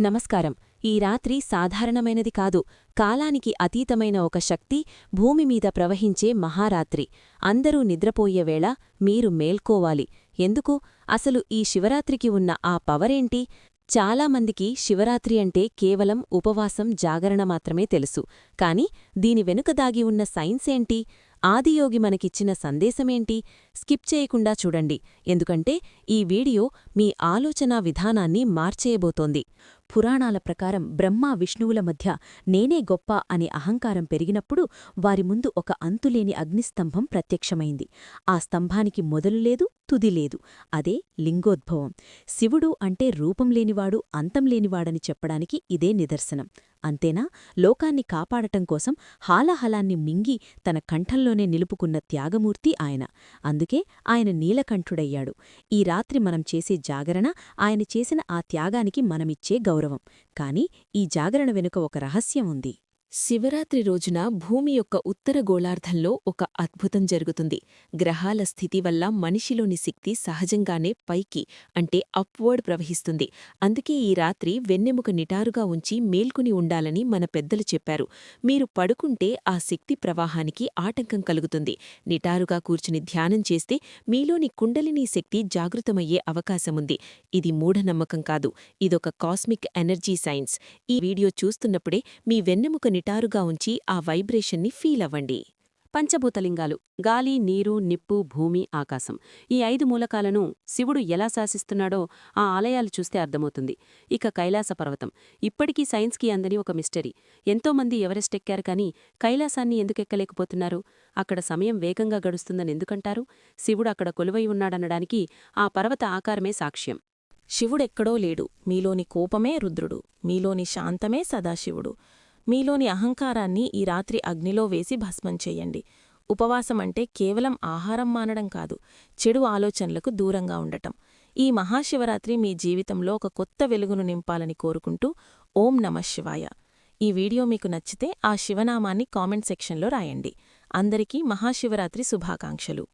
నమస్కారం. ఈ రాత్రి సాధారణమైనది కాదు కాలానికి అతీతమైన ఒక శక్తి భూమి మీద ప్రవహించే మహారాత్రి. అందరూ నిద్రపోయే వేళ మీరు మేల్కోవాలి. ఎందుకు? అసలు ఈ శివరాత్రికి ఉన్న ఆ పవరేంటి? చాలామందికి శివరాత్రి అంటే కేవలం ఉపవాసం జాగరణ మాత్రమే తెలుసు. కాని దీని వెనుక దాగి ఉన్న సైన్స్ ఏంటి? ఆదియోగి మనకిచ్చిన సందేశమేంటి? స్కిప్ చేయకుండా చూడండి. ఎందుకంటే ఈ వీడియో మీ ఆలోచనా విధానాన్ని మార్చేయబోతోంది. పురాణాల ప్రకారం బ్రహ్మ విష్ణువుల మధ్య నేనే గొప్ప అనే అహంకారం పెరిగినప్పుడు వారి ముందు ఒక అంతులేని అగ్నిస్తంభం ప్రత్యక్షమైంది. ఆ స్తంభానికి మొదలు లేదు తుది లేదు. అదే లింగోద్భవం. శివుడు అంటే రూపం లేనివాడు అంతం లేనివాడని చెప్పడానికి ఇదే నిదర్శనం. అంతేనా? లోకాన్ని కాపాడటం కోసం హాలాహలాన్ని మింగి తన కంఠంలోనే నిలుపుకున్న త్యాగమూర్తి ఆయన. అందుకే ఆయన నీలకంఠుడయ్యాడు. ఈ రాత్రి మనం చేసే జాగరణ ఆయన చేసిన ఆ త్యాగానికి మనమిచ్చే గౌరవం. కాని ఈ జాగరణ వెనుక ఒక రహస్యం ఉంది. శివరాత్రి రోజున భూమి యొక్క ఉత్తర గోళార్ధంలో ఒక అద్భుతం జరుగుతుంది. గ్రహాల స్థితి వల్ల మనిషిలోని శక్తి సహజంగానే పైకి అంటే అప్వర్డ్ ప్రవహిస్తుంది. అందుకే ఈ రాత్రి వెన్నెముక నిటారుగా ఉంచి మేల్కుని ఉండాలని మన పెద్దలు చెప్పారు. మీరు పడుకుంటే ఆ శక్తి ప్రవాహానికి ఆటంకం కలుగుతుంది. నిటారుగా కూర్చుని ధ్యానం చేస్తే మీలోని కుండలినీ శక్తి జాగృతమయ్యే అవకాశముంది. ఇది మూఢనమ్మకం కాదు. ఇదొక కాస్మిక్ ఎనర్జీ సైన్స్ ఈ వీడియో చూస్తున్నప్పుడే మీ వెన్నెముక నిటారుగా ఉంచి ఆ వైబ్రేషన్ని ఫీల్ అవ్వండి. పంచభూతలింగాలు గాలి నీరు నిప్పు భూమి ఆకాశం ఈ ఐదు మూలకాలను శివుడు ఎలా శాసిస్తున్నాడో ఆ ఆలయాలు చూస్తే అర్థమవుతుంది. ఇక కైలాస పర్వతం ఇప్పటికీ సైన్స్కి అందని ఒక మిస్టరీ. ఎంతోమంది ఎవరెస్ట్ ఎక్కారు కానీ కైలాసాన్ని ఎందుకెక్కలేకపోతున్నారు అక్కడ సమయం వేగంగా గడుస్తుందని ఎందుకంటారు? శివుడు అక్కడ కొలువై ఉన్నాడనడానికి ఆ పర్వత ఆకారమే సాక్ష్యం. శివుడెక్కడో లేడు. మీలోని కోపమే రుద్రుడు. మీలోని శాంతమే సదాశివుడు. మీలోని అహంకారాన్ని ఈ రాత్రి అగ్నిలో వేసి భస్మం చెయ్యండి ఉపవాసమంటే కేవలం ఆహారం మానడం కాదు చెడు ఆలోచనలకు దూరంగా ఉండటం. ఈ మహాశివరాత్రి మీ జీవితంలో ఒక కొత్త వెలుగును నింపాలని కోరుకుంటూ ఓం నమశివాయ ఈ వీడియో మీకు నచ్చితే ఆ శివనామాన్ని కామెంట్ సెక్షన్లో రాయండి. అందరికీ మహాశివరాత్రి శుభాకాంక్షలు.